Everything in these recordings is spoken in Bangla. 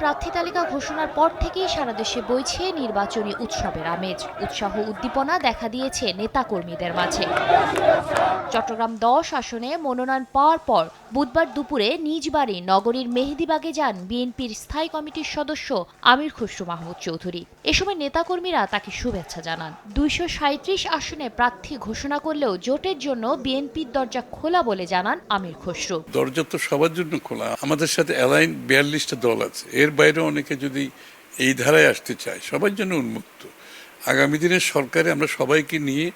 প্রার্থী তালিকা ঘোষণার পর থেকেই সারা দেশে বইছে নির্বাচনী উৎসবের আমেজ। উৎসাহ উদ্দীপনা দেখা দিয়েছে নেতাকর্মীদের মাঝে। চট্টগ্রাম দশ আসনে মনোনয়ন পাওয়ার পর বুধবার দুপুরে নিজ বাড়ি নগরীর মেহেদিবাগে যান বিএনপির স্থায়ী কমিটির সদস্য আমির খসরু মাহমুদ চৌধুরী। এ সময় নেতাকর্মীরা তাকে শুভেচ্ছা জানান। দুইশো আসনে প্রার্থী ঘোষণা করলেও জোটের জন্য বিএনপির দরজা খোলা বলে জানান আমির খসরু। দরজা তো সবার জন্য খোলা। আমাদের সাথে অ্যালাইন বিয়াল্লিশটা দল আছে। এর বাইরে অনেকে যদি এই ধারায় আসতে চায় সবার জন্য উন্মুক্ত। আগামী দিনের সরকারে আমরা সবাইকে নিয়ে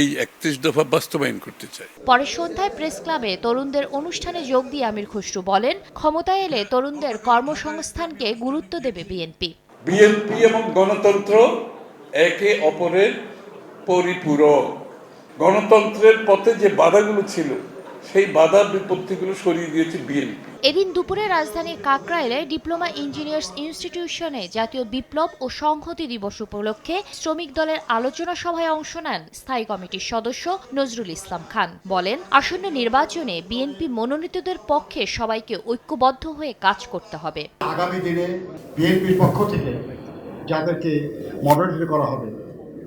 এই একত্রিশ দফা বাস্তবায়ন করতে চাই। পরে সন্ধ্যায় প্রেস ক্লাবে তরুণদের অনুষ্ঠানে যোগ দিয়ে আমির খসরু বলেন ক্ষমতায় এলে তরুণদের কর্মসংস্থানকে গুরুত্ব দেবে বিএনপি। বিএনপি এবং গণতন্ত্র একে অপরের পরিপূরক। গণতন্ত্রের পথে যে বাধাগুলো ছিল সেই বাধা বিপত্তিগুলো সরিয়ে দিয়েছে বিএনপি। এদিন দুপুরে রাজধানীর কাকরাইলে ডিপ্লোমা ইঞ্জিনিয়ার্স ইনস্টিটিউশনে জাতীয় বিপ্লব ও সংহতি দিবস উপলক্ষে শ্রমিক দলের আলোচনা সভায় অংশ নেন স্থায়ী কমিটির সদস্য নজরুল ইসলাম খান। বলেন আসন্ন নির্বাচনে বিএনপি মনোনীতদের পক্ষে সবাইকে ঐক্যবদ্ধ হয়ে কাজ করতে হবে। আগামী দিনে বিএনপির পক্ষ থেকে যাদেরকে মডারেট করা হবে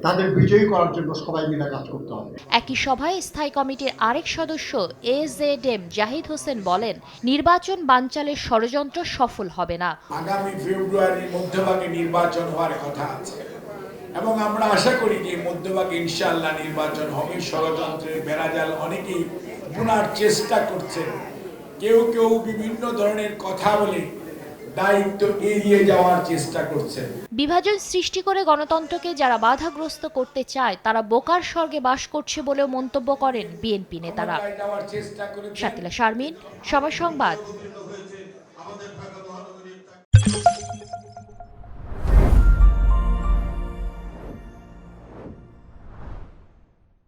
তাদের বিজয়ী করার জন্য সবাই মিলে কাজ করতে হবে। একই সভায় স্থায়ী কমিটির আরেক সদস্য A Z M Zahid Hossain বলেন নির্বাচন বানচালের ষড়যন্ত্র সফল হবে না। আগামী ফেব্রুয়ারির মধ্যভাগে নির্বাচন হওয়ার কথা আছে। এবং আমরা আশা করি যে মধ্যভাগে ইনশাআল্লাহ নির্বাচন হবে। ষড়যন্ত্রের বেড়াজাল অনেকেই বোনার চেষ্টা করছেন। কেউ কেউ বিভিন্ন ধরনের কথা বলে দায়িত্ব এড়িয়ে যাওয়ার চেষ্টা করছেন। বিভাজন সৃষ্টি করে গণতন্ত্রকে যারা বাধাগ্রস্ত করতে চায় তারা বোকার স্বর্গে বাস করছে বলেও মন্তব্য করেন বিএনপি নেতারা। শাতিলা শারমিন সময় সংবাদ।